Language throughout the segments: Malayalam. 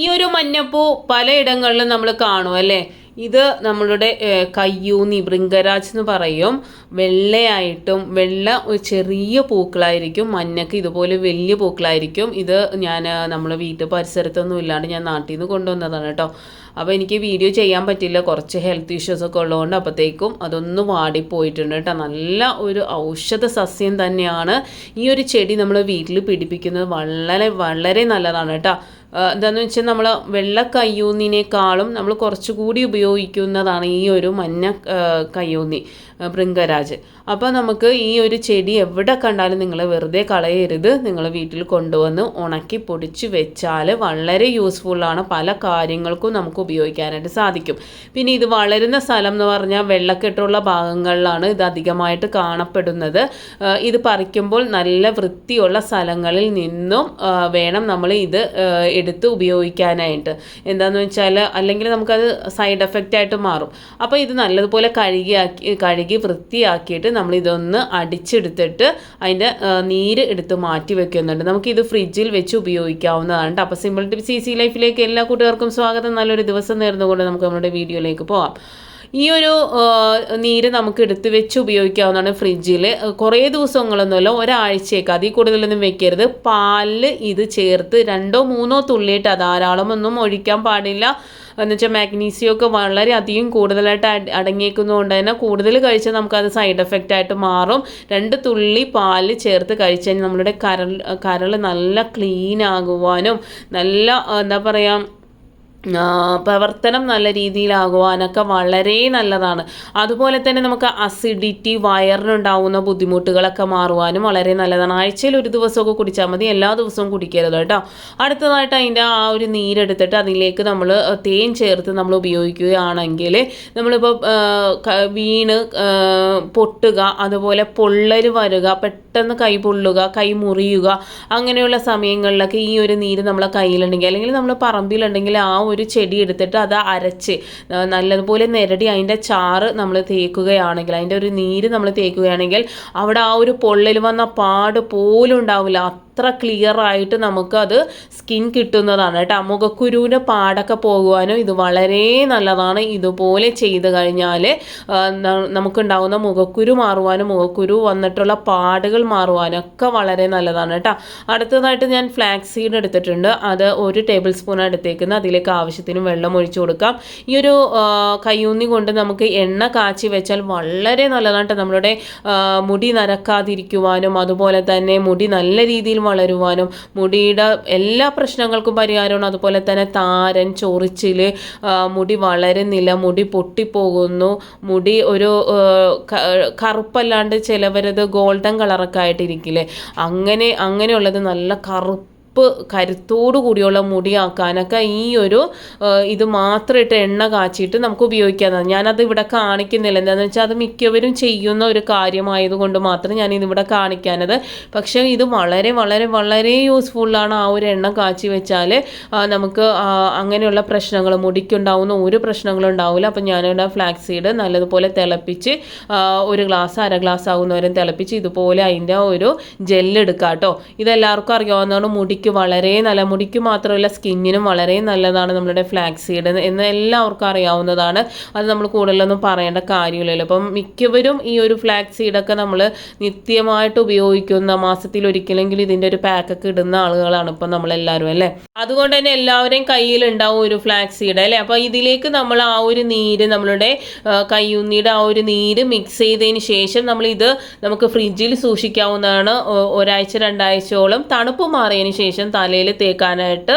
ഈ ഒരു മഞ്ഞപ്പൂ പലയിടങ്ങളിലും നമ്മൾ കാണും അല്ലേ? ഇത് നമ്മളുടെ കയ്യൂന്നി ബൃങ്കരാജ് എന്ന് പറയും. വെള്ളയായിട്ടും വെള്ള ചെറിയ പൂക്കളായിരിക്കും. മഞ്ഞക്ക് ഇതുപോലെ വലിയ പൂക്കളായിരിക്കും. ഇത് ഞാൻ നമ്മൾ വീട്ടു പരിസരത്തൊന്നും ഇല്ലാണ്ട് ഞാൻ നാട്ടിൽ നിന്ന് കൊണ്ടുവന്നതാണ് കേട്ടോ. അപ്പോൾ എനിക്ക് വീഡിയോ ചെയ്യാൻ പറ്റില്ല. കുറച്ച് ഹെൽത്ത് ഇഷ്യൂസ് ഒക്കെ ഉള്ളതുകൊണ്ട് അപ്പോഴത്തേക്കും അതൊന്ന് വാടിപ്പോയിട്ടുണ്ട് കേട്ടോ. നല്ല ഒരു ഔഷധ സസ്യം തന്നെയാണ് ഈ ഒരു ചെടി നമ്മൾ വീട്ടിൽ പിടിപ്പിക്കുന്നത്. വളരെ വളരെ നല്ലതാണ് കേട്ടോ. ആ, എന്താന്ന് വെച്ചാൽ നമ്മൾ വെള്ള കയ്യൂന്നിനേക്കാളും നമ്മൾ കുറച്ചുകൂടി ഉപയോഗിക്കുന്നതാണ് ഈ ഒരു മഞ്ഞ കയ്യൂന്നി ഭൃംഗരാജ്. അപ്പോൾ നമുക്ക് ഈ ഒരു ചെടി എവിടെ കണ്ടാലും നിങ്ങൾ വെറുതെ കളയരുത്. നിങ്ങൾ വീട്ടിൽ കൊണ്ടുവന്ന് ഉണക്കി പൊടിച്ച് വെച്ചാൽ വളരെ യൂസ്ഫുള്ളാണ് പല കാര്യങ്ങൾക്കും നമുക്ക് ഉപയോഗിക്കാനായിട്ട് സാധിക്കും. പിന്നെ ഇത് വളരുന്ന സ്ഥലം എന്ന് പറഞ്ഞാൽ വെള്ളക്കെട്ടുള്ള ഭാഗങ്ങളിലാണ് ഇത് അധികമായിട്ട് കാണപ്പെടുന്നത്. ഇത് പറിക്കുമ്പോൾ നല്ല വൃത്തിയുള്ള സ്ഥലങ്ങളിൽ നിന്നും വേണം നമ്മൾ ഇത് എടുത്ത് ഉപയോഗിക്കാനായിട്ട്. എന്താന്ന് വെച്ചാൽ അല്ലെങ്കിൽ നമുക്കത് സൈഡ് എഫക്റ്റ് ആയിട്ട് മാറും. അപ്പോൾ ഇത് നല്ലതുപോലെ കഴുകിയാക്കി കഴുകി വൃത്തിയാക്കിയിട്ട് നമ്മൾ ഇതൊന്ന് അടിച്ചെടുത്തിട്ട് അതിന്റെ നീര് എടുത്ത് മാറ്റി വെക്കുന്നുണ്ട്. നമുക്കിത് ഫ്രിഡ്ജിൽ വെച്ച് ഉപയോഗിക്കാവുന്നതാണ്. കേട്ടോ അപ്പോൾ സിമ്പിൾ ടിപ്പ് സി സി ലൈഫിലേക്ക് എല്ലാ കൂട്ടുകാർക്കും സ്വാഗതം. നല്ലൊരു ദിവസം നേർന്നുകൊണ്ട് നമുക്ക് നമ്മുടെ വീഡിയോയിലേക്ക് പോവാം. ഈ ഒരു നീര് നമുക്ക് എടുത്ത് വെച്ച് ഉപയോഗിക്കാവുന്നതാണ് ഫ്രിഡ്ജിൽ കുറേ ദിവസങ്ങളൊന്നുമല്ല ഒരാഴ്ചയൊക്കെ അതിൽ കൂടുതലൊന്നും വെക്കരുത്. പാലിൽ ഇത് ചേർത്ത് രണ്ടോ മൂന്നോ തുള്ളിയിട്ട് ധാരാളമൊന്നും ഒഴിക്കാൻ പാടില്ല. എന്ന് വെച്ചാൽ മാഗ്നീസിയം ഒക്കെ വളരെ അധികം കൂടുതലായിട്ട് അട- അടങ്ങിയേക്കുന്നതുകൊണ്ട് തന്നെ കൂടുതൽ കഴിച്ചാൽ നമുക്കത് സൈഡ് എഫക്റ്റ് ആയിട്ട് മാറും. രണ്ട് തുള്ളി പാൽ ചേർത്ത് കഴിച്ച് കഴിഞ്ഞാൽ നമ്മുടെ കരൾ കരൾ നല്ല ക്ലീൻ ആകുവാനും നല്ല എന്താ പറയുക പ്രവർത്തനം നല്ല രീതിയിലാകുവാനൊക്കെ വളരെ നല്ലതാണ്. അതുപോലെ തന്നെ നമുക്ക് അസിഡിറ്റി വയറിനുണ്ടാവുന്ന ബുദ്ധിമുട്ടുകളൊക്കെ മാറുവാനും വളരെ നല്ലതാണ്. ആഴ്ചയിൽ ഒരു ദിവസമൊക്കെ കുടിച്ചാൽ മതി എല്ലാ ദിവസവും കുടിക്കരുത് കേട്ടോ. അടുത്തതായിട്ട് അതിന്റെ ആ ഒരു നീരെടുത്തിട്ട് അതിലേക്ക് നമ്മൾ തേൻ ചേർത്ത് നമ്മൾ ഉപയോഗിക്കുകയാണെങ്കിൽ നമ്മളിപ്പോൾ വീണ് പൊട്ടുക അതുപോലെ പൊള്ളൽ വരുക പെട്ടെന്ന് കൈ പൊള്ളുക കൈ മുറിയുക അങ്ങനെയുള്ള സമയങ്ങളിലൊക്കെ ഈ ഒരു നീര് നമ്മളെ കയ്യിലുണ്ടെങ്കിൽ അല്ലെങ്കിൽ നമ്മൾ പറമ്പിലുണ്ടെങ്കിൽ ആ ഒരു ചെടി എടുത്തിട്ട് അത് അരച്ച് നല്ലതുപോലെ നിരടി അതിന്റെ ചാറ് നമ്മൾ തേക്കുകയാണെങ്കിൽ അതിന്റെ ഒരു നീര് നമ്മൾ തേക്കുകയാണെങ്കിൽ അവിടെ ആ ഒരു പൊള്ളൽ വന്ന പാട് പോലും ഉണ്ടാവില്ല. അത്ര ക്ലിയർ ആയിട്ട് നമുക്കത് സ്കിൻ കിട്ടുന്നതാണ്. കേട്ടോ മുഖക്കുരുവിന്റെ പാടൊക്കെ പോകുവാനും ഇത് വളരെ നല്ലതാണ്. ഇതുപോലെ ചെയ്ത് കഴിഞ്ഞാൽ നമുക്കുണ്ടാകുന്ന മുഖക്കുരു മാറുവാനും മുഖക്കുരു വന്നിട്ടുള്ള പാടുകൾ മാറുവാനും ഒക്കെ വളരെ നല്ലതാണ് കേട്ടോ. അടുത്തതായിട്ട് ഞാൻ ഫ്ലാക്സ് സീഡ് എടുത്തിട്ടുണ്ട്. അത് ഒരു ടേബിൾ സ്പൂൺ എടുത്തേക്കുന്നത്. അതിലേക്ക് ആവശ്യത്തിന് വെള്ളം ഒഴിച്ചു കൊടുക്കാം. ഈ ഒരു കയ്യൂന്നി കൊണ്ട് നമുക്ക് എണ്ണ കാച്ചി വെച്ചാൽ വളരെ നല്ലതാണ് കേട്ടോ. നമ്മളുടെ മുടി നരക്കാതിരിക്കുവാനും അതുപോലെ തന്നെ മുടി നല്ല രീതിയിൽ വളരുവാനും മുടിയുടെ എല്ലാ പ്രശ്നങ്ങൾക്കും പരിഹാരമാണ്. അതുപോലെ തന്നെ താരൻ ചൊറിച്ചിൽ മുടി വളരുന്നില്ല മുടി പൊട്ടിപ്പോകുന്നു മുടി ഒരു കറുപ്പല്ലാണ്ട് ചിലവരത് ഗോൾഡൻ കളറൊക്കെ ആയിട്ടിരിക്കില്ലേ? അങ്ങനെ അങ്ങനെയുള്ളത് നല്ല കറുപ്പ് കരുത്തോടു കൂടിയുള്ള മുടിയാക്കാനൊക്കെ ഈ ഒരു ഇത് മാത്രം ഇട്ട് എണ്ണ കാച്ചിയിട്ട് നമുക്ക് ഉപയോഗിക്കാവുന്നതാണ്. ഞാനത് ഇവിടെ കാണിക്കുന്നില്ല. എന്താണെന്ന് വെച്ചാൽ അത് മിക്കവരും ചെയ്യുന്ന ഒരു കാര്യമായതുകൊണ്ട് മാത്രം ഞാൻ ഇതിവിടെ കാണിക്കാനത്. പക്ഷേ ഇത് വളരെ വളരെ വളരെ യൂസ്ഫുള്ളാണ് ആ ഒരു എണ്ണ കാച്ചി വെച്ചാൽ നമുക്ക് അങ്ങനെയുള്ള പ്രശ്നങ്ങൾ മുടിക്കുണ്ടാവുന്ന ഒരു പ്രശ്നങ്ങളും ഉണ്ടാവില്ല. അപ്പം ഞാനിവിടെ ഫ്ലാക്സ് സീഡ് നല്ലതുപോലെ തിളപ്പിച്ച് ഒരു ഗ്ലാസ് അര ഗ്ലാസ് ആകുന്നവരും തിളപ്പിച്ച് ഇതുപോലെ അതിന്റെ ഒരു ജെല്ലെടുക്കുക കേട്ടോ ഇതെല്ലാവർക്കും അറിയാവുന്നതാണ് മുടിക്ക് വളരെ നല്ല മുടിക്ക് മാത്രമല്ല സ്കിന്നിനും വളരെ നല്ലതാണ് നമ്മുടെ ഫ്ലാക്സ് സീഡ് എന്ന് എല്ലാവർക്കും അറിയാവുന്നതാണ്. അത് നമ്മൾ കൂടുതലൊന്നും പറയേണ്ട കാര്യമില്ലല്ലോ. അപ്പം മിക്കവരും ഈ ഒരു ഫ്ലാക്സ് സീഡൊക്കെ നമ്മൾ നിത്യമായിട്ട് ഉപയോഗിക്കുന്ന മാസത്തിൽ ഒരിക്കലെങ്കിലും ഇതിന്റെ ഒരു പാക്കൊക്കെ ഇടുന്ന ആളുകളാണ് ഇപ്പം നമ്മളെല്ലാവരും അല്ലേ? അതുകൊണ്ട് തന്നെ എല്ലാവരെയും കയ്യിൽ ഉണ്ടാവും ഒരു ഫ്ലാക്സ് സീഡ് അല്ലേ? അപ്പോൾ ഇതിലേക്ക് നമ്മൾ ആ ഒരു നീര് നമ്മളുടെ കയ്യുന്നിയുടെ ആ ഒരു നീര് മിക്സ് ചെയ്തതിന് ശേഷം നമ്മൾ ഇത് നമുക്ക് ഫ്രിഡ്ജിൽ സൂക്ഷിക്കാവുന്നതാണ്. ഒരാഴ്ച രണ്ടാഴ്ചയോളം തണുപ്പ് മാറിയതിന് ശേഷം തലയിൽ തേക്കാനായിട്ട്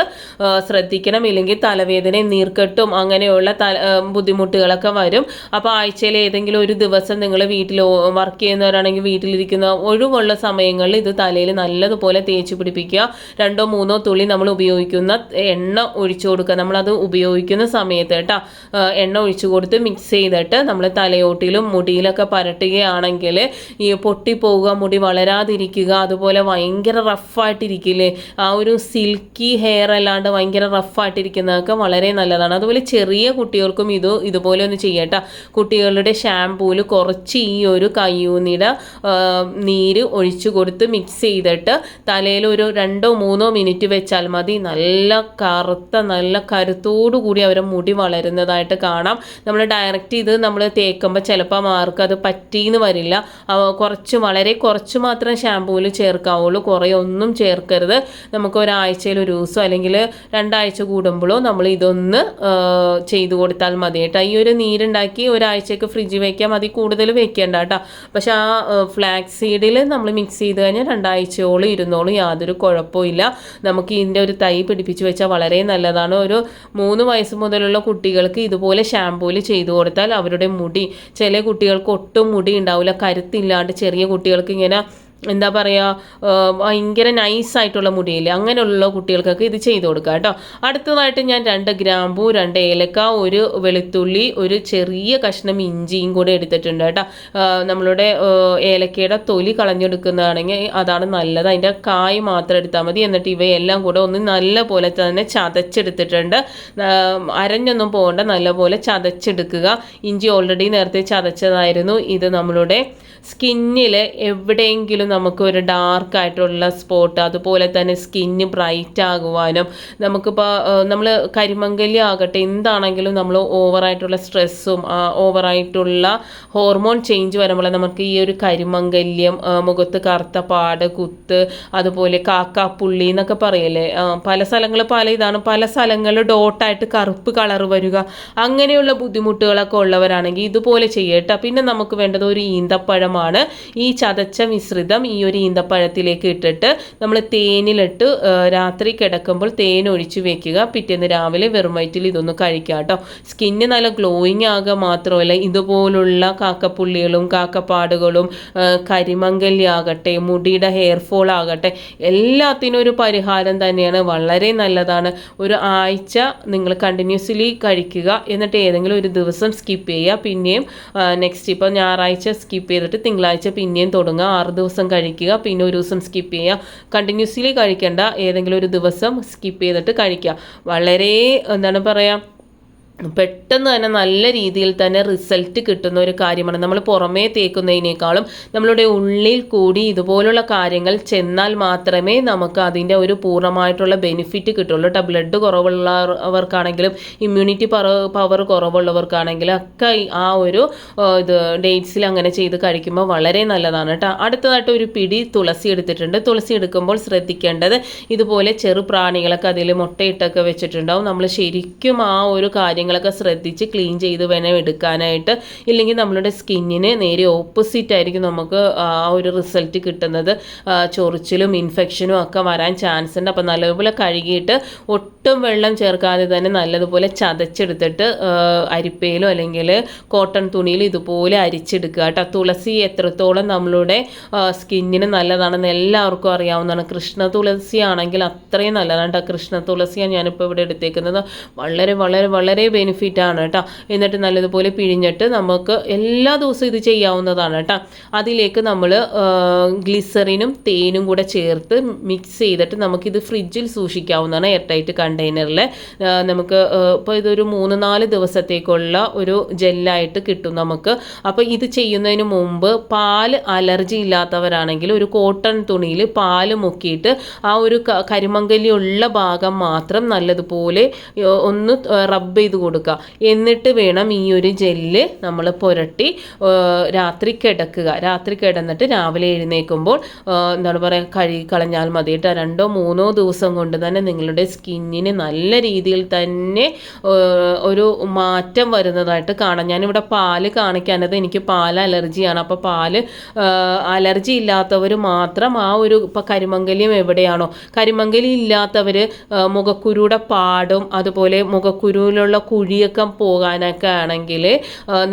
ശ്രദ്ധിക്കണം. ഇല്ലെങ്കിൽ തലവേദനയും നീർക്കെട്ടും അങ്ങനെയുള്ള തല ബുദ്ധിമുട്ടുകളൊക്കെ വരും. അപ്പോൾ ആഴ്ചയിൽ ഏതെങ്കിലും ഒരു ദിവസം നിങ്ങൾ വീട്ടിൽ വർക്ക് ചെയ്യുന്നവരാണെങ്കിൽ വീട്ടിലിരിക്കുന്ന ഒഴിവുള്ള സമയങ്ങളിൽ ഇത് തലയിൽ നല്ലതുപോലെ തേച്ച് പിടിപ്പിക്കുക. രണ്ടോ മൂന്നോ തുള്ളി നമ്മൾ ഉപയോഗിക്കുന്ന എണ്ണ ഒഴിച്ചു കൊടുക്കുക. നമ്മളത് ഉപയോഗിക്കുന്ന സമയത്ത് കേട്ടോ എണ്ണ ഒഴിച്ചു കൊടുത്ത് മിക്സ് ചെയ്തിട്ട് നമ്മൾ തലയോട്ടിലും മുടിയിലൊക്കെ പരട്ടുകയാണെങ്കിൽ ഈ പൊട്ടിപ്പോവുക മുടി വളരാതിരിക്കുക അതുപോലെ ഭയങ്കര റഫായിട്ടിരിക്കില്ലേ ഒരു സിൽക്കി ഹെയർ അല്ലാണ്ട് ഭയങ്കര റഫായിട്ടിരിക്കുന്നതൊക്കെ വളരെ നല്ലതാണ്. അതുപോലെ ചെറിയ കുട്ടികൾക്കും ഇത് ഇതുപോലെ ഒന്ന് ചെയ്യട്ടോ കുട്ടികളുടെ ഷാമ്പൂവിൽ കുറച്ച് ഈ ഒരു കയ്യൂന്നിട നീര് ഒഴിച്ചു കൊടുത്ത് മിക്സ് ചെയ്തിട്ട് തലയിൽ ഒരു രണ്ടോ മൂന്നോ മിനിറ്റ് വെച്ചാൽ മതി. നല്ല കറുത്ത നല്ല കരുത്തോടു കൂടി അവരെ മുടി വളരുന്നതായിട്ട് കാണാം. നമ്മൾ ഡയറക്റ്റ് ഇത് നമ്മൾ തേക്കുമ്പോൾ ചിലപ്പോൾ മാർക്ക് അത് പറ്റിയെന്ന് വരില്ല. കുറച്ച് വളരെ കുറച്ച് മാത്രം ഷാമ്പൂവിൽ ചേർക്കാവുള്ളൂ. കുറേ ഒന്നും ചേർക്കരുത്. നമുക്ക് ഒരാഴ്ചയിൽ ഒരു ദിവസം അല്ലെങ്കിൽ രണ്ടാഴ്ച കൂടുമ്പോഴോ നമ്മൾ ഇതൊന്ന് ചെയ്തു കൊടുത്താൽ മതി കേട്ടോ. ഈ ഒരു നീരുണ്ടാക്കി ഒരാഴ്ചയ്ക്ക് ഫ്രിഡ്ജിൽ വെക്കാം മതി കൂടുതൽ വെക്കേണ്ട കേട്ടോ. പക്ഷെ ആ ഫ്ലാക്സ് സീഡിൽ നമ്മൾ മിക്സ് ചെയ്ത് കഴിഞ്ഞാൽ രണ്ടാഴ്ചയോളം ഇരുന്നോളും യാതൊരു കുഴപ്പമില്ല നമുക്ക് ഇതിന്റെ ഒരു തൈ പിടിപ്പിച്ച് വെച്ചാൽ വളരെ നല്ലതാണ്. ഒരു മൂന്ന് വയസ്സ് മുതലുള്ള കുട്ടികൾക്ക് ഇതുപോലെ ഷാംപൂയിൽ ചെയ്തു കൊടുത്താൽ അവരുടെ മുടി ചില കുട്ടികൾക്ക് ഒട്ടും മുടി ഉണ്ടാവില്ല കരുത്തില്ലാണ്ട് ചെറിയ കുട്ടികൾക്ക് ഇങ്ങനെ എന്താ പറയുക ഭയങ്കര നൈസായിട്ടുള്ള മുടിയിൽ അങ്ങനെയുള്ള കുട്ടികൾക്കൊക്കെ ഇത് ചെയ്ത് കൊടുക്കുക കേട്ടോ. അടുത്തതായിട്ട് ഞാൻ രണ്ട് ഗ്രാമ്പു രണ്ട് ഏലക്ക ഒരു വെളുത്തുള്ളി ഒരു ചെറിയ കഷ്ണം ഇഞ്ചിയും കൂടെ എടുത്തിട്ടുണ്ട് കേട്ടോ. നമ്മളുടെ ഏലക്കയുടെ തൊലി കളഞ്ഞെടുക്കുന്നതാണെങ്കിൽ അതാണ് നല്ലത്. അതിന്റെ കായ് മാത്രം എടുത്താൽ മതി. എന്നിട്ട് ഇവയെല്ലാം കൂടെ ഒന്ന് നല്ല പോലെ തന്നെ ചതച്ചെടുത്തിട്ടുണ്ട്. അരഞ്ഞൊന്നും പോകേണ്ട. നല്ല പോലെ ചതച്ചെടുക്കുക. ഇഞ്ചി ഓൾറെഡി നേരത്തെ ചതച്ചതായിരുന്നു. ഇത് നമ്മളുടെ സ്കിന്നിൽ എവിടെയെങ്കിലും നമുക്ക് ഒരു ഡാർക്ക് ആയിട്ടുള്ള സ്പോട്ട് അതുപോലെ തന്നെ സ്കിന്ന് ബ്രൈറ്റ് ആകുവാനും നമുക്കിപ്പോൾ നമ്മൾ കരിമങ്കലി ആകട്ടെ എന്താണെങ്കിലും നമ്മൾ ഓവറായിട്ടുള്ള സ്ട്രെസ്സും ഓവറായിട്ടുള്ള ഹോർമോൺ ചേഞ്ച് വരുമ്പോൾ നമുക്ക് ഈ ഒരു കരിമംഗല്യം മുഖത്ത് കറുത്ത പാട് കുത്ത് അതുപോലെ കാക്കാപ്പുള്ളി എന്നൊക്കെ പറയല്ലേ? പല സ്ഥലങ്ങൾ പല ഇതാണ് പല സ്ഥലങ്ങളിൽ ഡോട്ടായിട്ട് കറുപ്പ് കളർ വരിക അങ്ങനെയുള്ള ബുദ്ധിമുട്ടുകളൊക്കെ ഉള്ളവരാണെങ്കിൽ ഇതുപോലെ ചെയ്യട്ടെ പിന്നെ നമുക്ക് വേണ്ടത് ഒരു ഈന്തപ്പഴമാണ് ഈ ചതച്ച മിശ്രിതം ഈ ഒരു ഈന്തപ്പഴത്തിലേക്ക് ഇട്ടിട്ട് നമ്മൾ തേനിലിട്ട് രാത്രി കിടക്കുമ്പോൾ തേൻ ഒഴിച്ച് വെക്കുക. പിറ്റേന്ന് രാവിലെ വെറും വയറ്റിൽ ഇതൊന്ന് കഴിക്കുക കേട്ടോ. സ്കിന്ന് നല്ല ഗ്ലോയിങ് ആകുക മാത്രമല്ല ഇതുപോലുള്ള കാക്കപ്പുള്ളികളും കാക്കപ്പാടുകളും കരിമങ്കല്യാകട്ടെ മുടിയുടെ ഹെയർ ഫോൾ ആകട്ടെ എല്ലാത്തിനും ഒരു പരിഹാരം തന്നെയാണ്. വളരെ നല്ലതാണ്. ഒരു ആഴ്ച നിങ്ങൾ കണ്ടിന്യൂസ്ലി കഴിക്കുക എന്നിട്ട് ഏതെങ്കിലും ഒരു ദിവസം സ്കിപ്പ് ചെയ്യുക. പിന്നെയും നെക്സ്റ്റ് ഇപ്പോൾ ഞായറാഴ്ച സ്കിപ്പ് ചെയ്തിട്ട് തിങ്കളാഴ്ച പിന്നെയും തുടങ്ങുക. ആറ് ദിവസം കഴിക്കുക പിന്നെ ഒരു ദിവസം സ്കിപ്പ് ചെയ്യുക. കണ്ടിന്യൂസ്ലി കഴിക്കേണ്ട ഏതെങ്കിലും ഒരു ദിവസം സ്കിപ്പ് ചെയ്തിട്ട് കഴിക്കുക. വളരെ എന്താണ് പറയുക പെട്ടെന്ന് തന്നെ നല്ല രീതിയിൽ തന്നെ റിസൾട്ട് കിട്ടുന്ന ഒരു കാര്യമാണ്. നമ്മൾ പുറമേ തേക്കുന്നതിനേക്കാളും നമ്മളുടെ ഉള്ളിൽ കൂടി ഇതുപോലുള്ള കാര്യങ്ങൾ ചെന്നാൽ മാത്രമേ നമുക്ക് അതിന്റെ ഒരു പൂർണമായിട്ടുള്ള ബെനിഫിറ്റ് കിട്ടുള്ളൂ. കേട്ടോ ബ്ലഡ് കുറവുള്ളവർക്കാണെങ്കിലും ഇമ്മ്യൂണിറ്റി പവർ കുറവുള്ളവർക്കാണെങ്കിലും ഒക്കെ ആ ഒരു ഇത് ഡേറ്റ്സിൽ അങ്ങനെ ചെയ്ത് കഴിക്കുമ്പോൾ വളരെ നല്ലതാണ് കേട്ടോ അടുത്തതായിട്ട് ഒരു പിടി തുളസി എടുത്തിട്ടുണ്ട്. തുളസി എടുക്കുമ്പോൾ ശ്രദ്ധിക്കേണ്ടത് ഇതുപോലെ ചെറു പ്രാണികളൊക്കെ അതിൽ മുട്ടയിട്ടൊക്കെ വെച്ചിട്ടുണ്ടാവും. നമ്മൾ ശരിക്കും ആ ഒരു കാര്യം കാര്യങ്ങളൊക്കെ ശ്രദ്ധിച്ച് ക്ലീൻ ചെയ്ത് വേണം എടുക്കാനായിട്ട്. ഇല്ലെങ്കിൽ നമ്മളുടെ സ്കിന്നിന് നേരെ ഓപ്പോസിറ്റ് ആയിരിക്കും നമുക്ക് ആ ഒരു റിസൾട്ട് കിട്ടുന്നത്. ചൊറിച്ചിലും ഇൻഫെക്ഷനും ഒക്കെ വരാൻ ചാൻസ് ഉണ്ട്. അപ്പോൾ നല്ലതുപോലെ കഴുകിയിട്ട് ഒട്ടും വെള്ളം ചേർക്കാതെ തന്നെ നല്ലതുപോലെ ചതച്ചെടുത്തിട്ട് അരിപ്പയിലോ അല്ലെങ്കിൽ കോട്ടൺ തുണിയിൽ ഇതുപോലെ അരിച്ചെടുക്കുക കേട്ടോ. തുളസി എത്രത്തോളം നമ്മളുടെ സ്കിന്നിന് നല്ലതാണെന്ന് എല്ലാവർക്കും അറിയാവുന്നതാണ്. കൃഷ്ണ തുളസി ആണെങ്കിൽ അത്രയും നല്ലതാണ് കേട്ടോ. കൃഷ്ണ തുളസിയാണ് ഞാനിപ്പോൾ ഇവിടെ എടുത്തേക്കുന്നത്. വളരെ വളരെ വളരെ ബെനിഫിറ്റ് ആണ് കേട്ടോ. എന്നിട്ട് നല്ലതുപോലെ പിഴിഞ്ഞിട്ട് നമുക്ക് എല്ലാ ദിവസവും ഇത് ചെയ്യാവുന്നതാണ് കേട്ടോ. അതിലേക്ക് നമ്മൾ ഗ്ലിസറിനും തേനും കൂടെ ചേർത്ത് മിക്സ് ചെയ്തിട്ട് നമുക്കിത് ഫ്രിഡ്ജിൽ സൂക്ഷിക്കാവുന്നതാണ് എയർ ടൈറ്റ് കണ്ടെയ്നറിൽ നമുക്ക് ഇപ്പോൾ ഇതൊരു മൂന്ന് നാല് ദിവസത്തേക്കുള്ള ഒരു ജെല്ലായിട്ട് കിട്ടും നമുക്ക്. അപ്പോൾ ഇത് ചെയ്യുന്നതിന് മുമ്പ് പാൽ അലർജി ഇല്ലാത്തവരാണെങ്കിൽ ഒരു കോട്ടൺ തുണിയിൽ പാൽ മുക്കിയിട്ട് ആ ഒരു കരിമങ്കലിയുള്ള ഭാഗം മാത്രം നല്ലതുപോലെ ഒന്ന് റബ്ബ് ചെയ്ത് കൊടുക്കുക എന്നിട്ട് വേണം ഈ ഒരു ജെല്ല് നമ്മൾ പുരട്ടി രാത്രി കിടക്കുക. രാത്രി കിടന്നിട്ട് രാവിലെ എഴുന്നേൽക്കുമ്പോൾ എന്താണ് പറയുക കഴുകി കളഞ്ഞാൽ മതി കേട്ടോ. രണ്ടോ മൂന്നോ ദിവസം കൊണ്ട് തന്നെ നിങ്ങളുടെ സ്കിന്നിന് നല്ല രീതിയിൽ തന്നെ ഒരു മാറ്റം വരുന്നതായിട്ട് കാണാം. ഞാനിവിടെ പാൽ കാണിക്കാനത് എനിക്ക് പാൽ അലർജിയാണ്. അപ്പോൾ പാൽ അലർജി ഇല്ലാത്തവർ മാത്രം ആ ഒരു ഇപ്പം കരിമംഗല്യം എവിടെയാണോ? കരിമംഗലി ഇല്ലാത്തവർ മുഖക്കുരുടെ പാടും. അതുപോലെ മുഖക്കുരുവിലുള്ള കുഴിയൊക്കെ പോകാനൊക്കെ ആണെങ്കിൽ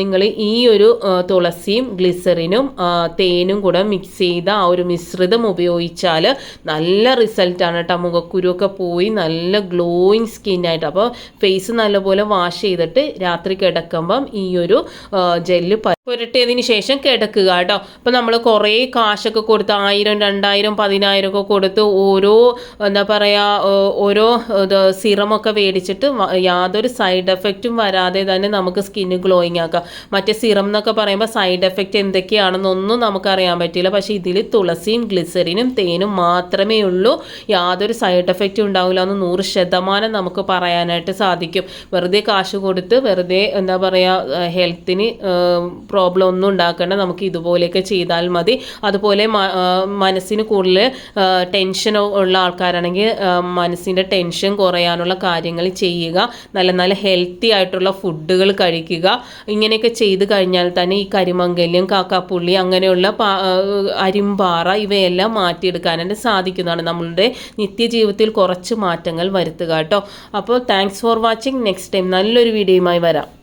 നിങ്ങൾ ഈ ഒരു തുളസിയും ഗ്ലിസറിനും തേനും കൂടെ മിക്സ് ചെയ്ത ആ ഒരു മിശ്രിതം ഉപയോഗിച്ചാൽ നല്ല റിസൾട്ടാണ് കേട്ടോ. മുഖക്കുരുവൊക്കെ പോയി നല്ല ഗ്ലോയിങ് സ്കിന്നായിട്ട് അപ്പോൾ ഫേസ് നല്ലപോലെ വാഷ് ചെയ്തിട്ട് രാത്രി കിടക്കുമ്പം ഈ ഒരു ജെല്ല് പുരട്ടിയതിന് ശേഷം കിടക്കുക കേട്ടോ. അപ്പോൾ നമ്മൾ കുറേ കാശൊക്കെ കൊടുത്ത് ആയിരം രണ്ടായിരം പതിനായിരം ഒക്കെ കൊടുത്ത് ഓരോ എന്താ പറയുക ഓരോ സിറമൊക്കെ മേടിച്ചിട്ട് യാതൊരു സൈഡ് എഫക്റ്റും വരാതെ തന്നെ നമുക്ക് സ്കിന്ന് ഗ്ലോയിങ് ആക്കാം. മറ്റേ സിറം എന്നൊക്കെ പറയുമ്പോൾ സൈഡ് എഫക്റ്റ് എന്തൊക്കെയാണെന്നൊന്നും നമുക്കറിയാൻ പറ്റില്ല. പക്ഷേ ഇതിൽ തുളസിയും ഗ്ലിസറിനും തേനും മാത്രമേ ഉള്ളൂ. യാതൊരു സൈഡ് എഫക്റ്റും ഉണ്ടാവില്ല. എന്ന് നൂറ് ശതമാനം നമുക്ക് പറയാനായിട്ട് സാധിക്കും. വെറുതെ കാശ് കൊടുത്ത് വെറുതെ എന്താ പറയുക ഹെൽത്തിന് പ്രോബ്ലം ഒന്നും ഉണ്ടാക്കേണ്ട. നമുക്ക് ഇതുപോലെയൊക്കെ ചെയ്താൽ മതി. അതുപോലെ മനസ്സിന് കൂടുതൽ ടെൻഷൻ ഉള്ള ആൾക്കാരാണെങ്കിൽ മനസ്സിന്റെ ടെൻഷൻ കുറയാനുള്ള കാര്യങ്ങൾ ചെയ്യുക. നല്ല നല്ല ഹെൽത്തി ആയിട്ടുള്ള ഫുഡുകൾ കഴിക്കുക. ഇങ്ങനെയൊക്കെ ചെയ്ത് കഴിഞ്ഞാൽ തന്നെ ഈ കരിമംഗല്യം കാക്കാപ്പുള്ളി അങ്ങനെയുള്ള അരിമ്പാറ ഇവയെല്ലാം മാറ്റിയെടുക്കാനായിട്ട് സാധിക്കുന്നതാണ് നമ്മളുടെ നിത്യജീവിതത്തിൽ കുറച്ച് മാറ്റങ്ങൾ വരുത്തുക കേട്ടോ. അപ്പോൾ thanks for watching next time നല്ലൊരു വീഡിയോയുമായി വരാം.